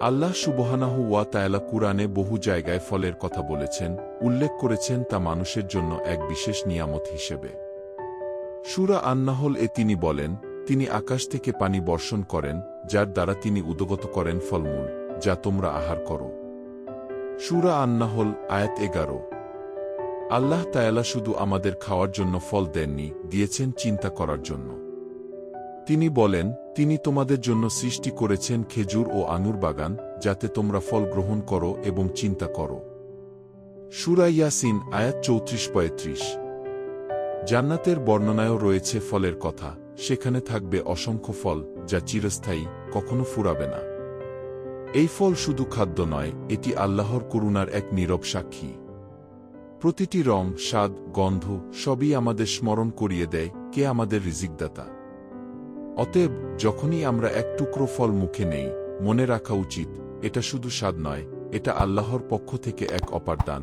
আল্লাহ সুবহানাহু ওয়া তায়ালা কুরআনে বহু জায়গায় ফলের কথা বলেছেন, উল্লেখ করেছেন তা মানুষের জন্য এক বিশেষ নিয়ামত হিসেবে। সুরা আন্নাহল এ তিনি বলেন, তিনি আকাশ থেকে পানি বর্ষণ করেন, যার দ্বারা তিনি উদগত করেন ফলমূল, যা তোমরা আহার করো। সুরা আন্নাহল আয়াত এগারো। আল্লাহ তায়ালা শুধু আমাদের খাওয়ার জন্য ফল দেননি, দিয়েছেন চিন্তা করার জন্য। তিনি বলেন, তিনি তোমাদের জন্য সৃষ্টি করেছেন খেজুর ও আঙুর বাগান, যাতে তোমরা ফল গ্রহণ করো এবং চিন্তা করো। সুরা ইয়াসিন, আয়াত চৌত্রিশ পঁয়ত্রিশ। জান্নাতের বর্ণনায়ও রয়েছে ফলের কথা, সেখানে থাকবে অসংখ্য ফল, যা চিরস্থায়ী, কখনো ফুরাবে না। এই ফল শুধু খাদ্য নয়, এটি আল্লাহর করুণার এক নীরব সাক্ষী। প্রতিটি রং, স্বাদ, গন্ধ, সবই আমাদের স্মরণ করিয়ে দেয়, কে আমাদের রিজিকদাতা? অতএব যখনই আমরা এক টুকরো ফল মুখে নেই, মনে রাখা উচিত, এটা শুধু স্বাদ নয়, এটা আল্লাহর পক্ষ থেকে এক অপার দান